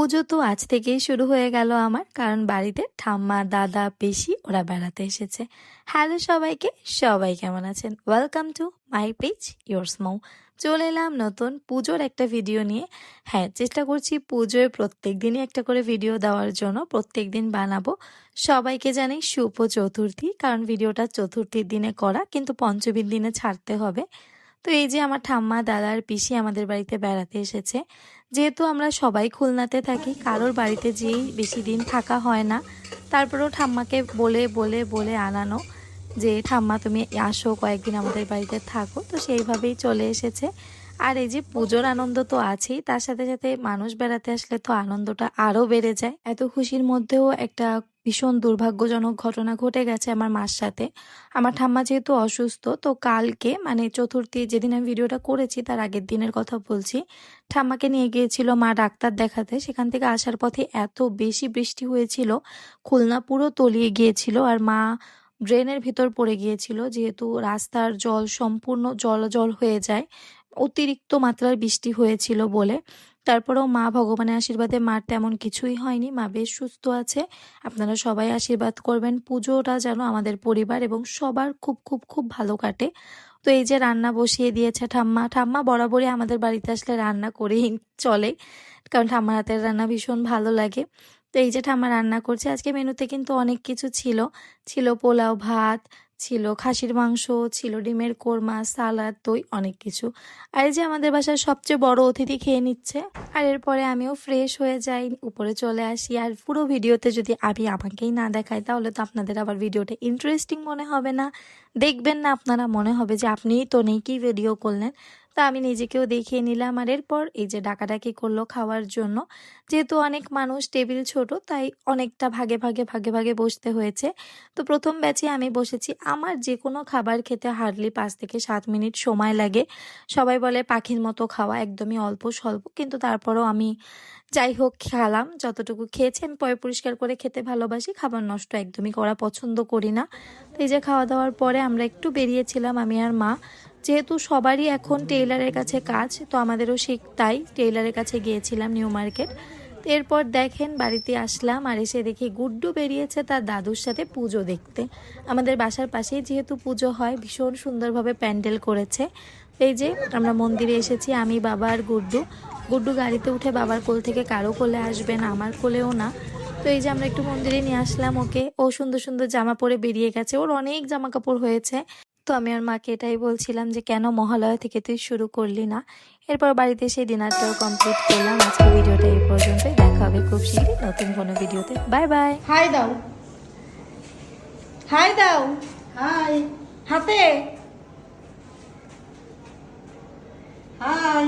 পুজো তো আজ থেকেই শুরু হয়ে গেল আমার, কারণ বাড়িতে ঠাম্মা, দাদা পেশি ওরা বেড়াতে এসেছে। হ্যালো সবাইকে, সবাই কেমন আছেন? Welcome to my page your স্মৌ চলে এলাম নতুন পুজোর একটা ভিডিও নিয়ে। হ্যাঁ চেষ্টা করছি পুজোয় প্রত্যেক দিনই একটা করে ভিডিও দেওয়ার জন্য, প্রত্যেক দিন বানাবো। সবাইকে জানাই শুভ চতুর্থী, কারণ ভিডিওটা চতুর্থীর দিনে করা, কিন্তু পঞ্চমীর দিনে ছাড়তে হবে। তো এই যে আমার ঠাম্মা, দাদার পিসি আমাদের বাড়িতে বেড়াতে এসেছে। যেহেতু আমরা সবাই খুলনাতে থাকি, কারোর বাড়িতে যেই বেশি দিন থাকা হয় না, তারপরেও ঠাম্মাকে বলে বলে বলে আনানো যে, ঠাম্মা, তুমি আসো, কয়েকদিন আমাদের বাড়িতে থাকো। তো সেইভাবেই চলে এসেছে। আর এই যে পুজোর আনন্দ তো আছেই, তার সাথে সাথে মানুষ বেড়াতে আসলে তো আনন্দটা আরও বেড়ে যায়। এত খুশির মধ্যেও একটা ভীষণ দুর্ভাগ্যজনক ঘটনা ঘটে গেছে আমার মার সাথে। আমার ঠাম্মা যেহেতু অসুস্থ, তো কালকে মানে চতুর্থী যেদিন আমি ভিডিওটা করেছি, তার আগের দিনের কথা বলছি, ঠাম্মাকে নিয়ে গিয়েছিল মা ডাক্তার দেখাতে। সেখান থেকে আসার পথে এত বেশি বৃষ্টি হয়েছিল, খুলনা পুরো তলিয়ে গিয়েছিল আর মা ড্রেনের ভিতর পড়ে গিয়েছিল, যেহেতু রাস্তার জল সম্পূর্ণ জল জল হয়ে যায়। অতিরিক্ত মাত্রার বৃষ্টি হয়েছিল বলে। তারপরেও মা ভগবানের আশীর্বাদে মার তেমন কিছুই হয়নি। মা বেশ সুস্থ আছে। আপনারা সবাই আশীর্বাদ করবেন। পুজোটা যেন আমাদের পরিবার এবং সবার খুব খুব খুব ভালো কাটে। তো এই যে রান্না বসিয়ে দিয়েছে ঠাম্মা ঠাম্মা বরাবরই আমাদের বাড়িতে আসলে রান্না করেই চলে। কারণ ঠাম্মার হাতের রান্না ভীষণ ভালো লাগে। তো এই যে ঠাম্মা রান্না করছে, আজকে মেনুতে কিন্তু অনেক কিছু ছিল। ছিল পোলাও ভাত, ছিল খাসির মাংস, ছিল ডিমের কোরমা, সালাদ, দই, অনেক কিছু। আর এই যে আমাদের বাসার সবচেয়ে বড় অতিথি খেয়ে নিচ্ছে। আর এরপরে আমিও ফ্রেশ হয়ে যাই, উপরে চলে আসি। আর পুরো ভিডিওতে যদি আমি আমাকেই না দেখাই তাহলে তো আপনাদের আবার ভিডিওটা ইন্টারেস্টিং মনে হবে না। দেখবেন না, আপনারা মনে হবে যে আপনিই তো নেই, কি ভিডিও করলেন? তা আমি নিজেকেও দেখিয়ে নিলাম। আর এরপর এই যে ডাকাডাকি করল খাওয়ার জন্য, যেহেতু অনেক মানুষ টেবিল ছোট, তাই অনেকটা ভাগে ভাগে ভাগে ভাগে বসতে হয়েছে। তো প্রথম ব্যাচে আমি বসেছি। আমার যে কোনো খাবার খেতে হার্ডলি পাঁচ থেকে সাত মিনিট সময় লাগে। সবাই বলে পাখির মতো খাওয়া একদমই অল্প স্বল্প, কিন্তু তারপরও আমি যাই হোক খেলাম। যতটুকু খেয়েছি, আমি পরে পরিষ্কার করে খেতে ভালোবাসি। খাবার নষ্ট একদমই করা পছন্দ করি না। তো এই যে খাওয়া দাওয়ার পরে আমরা একটু বেরিয়েছিলাম, আমি আর মা। যেহেতু সবারই এখন টেইলারের কাছে কাজ, তো আমাদেরও শিখ তাই টেইলারের কাছে গিয়েছিলাম নিউ মার্কেট। এরপর দেখেন বাড়িতে আসলাম আর এসে দেখি গুড্ডু বেরিয়েছে তার দাদুর সাথে পুজো দেখতে। আমাদের বাসার পাশেই যেহেতু পুজো হয়, ভীষণ সুন্দরভাবে প্যান্ডেল করেছে। এই যে আমরা মন্দিরে এসেছি, আমি, বাবা আর গুড্ডু। গুড্ডু গাড়িতে উঠে বাবার কোল থেকে কারও কোলে আসবে না, আমার কোলেও না। তো এই যে আমরা একটু মন্দিরে নিয়ে আসলাম ওকে। ও সুন্দর সুন্দর জামা পরে বেরিয়ে গেছে। ওর অনেক জামা কাপড় হয়েছে। তো আমি আর মাকে এটাই বলছিলাম যে, কেন মহালয়া থেকে তুই শুরু করলি না? এরপর বাড়িতে সেই ডিনারটাও কমপ্লিট করলাম। আজকে ভিডিওটা এই পর্যন্তই। দেখা হবে খুব শীঘ্রই নতুন কোনো ভিডিওতে। Bye bye. হাই দাও। হাই দাও। হাই। হাতে। হাই।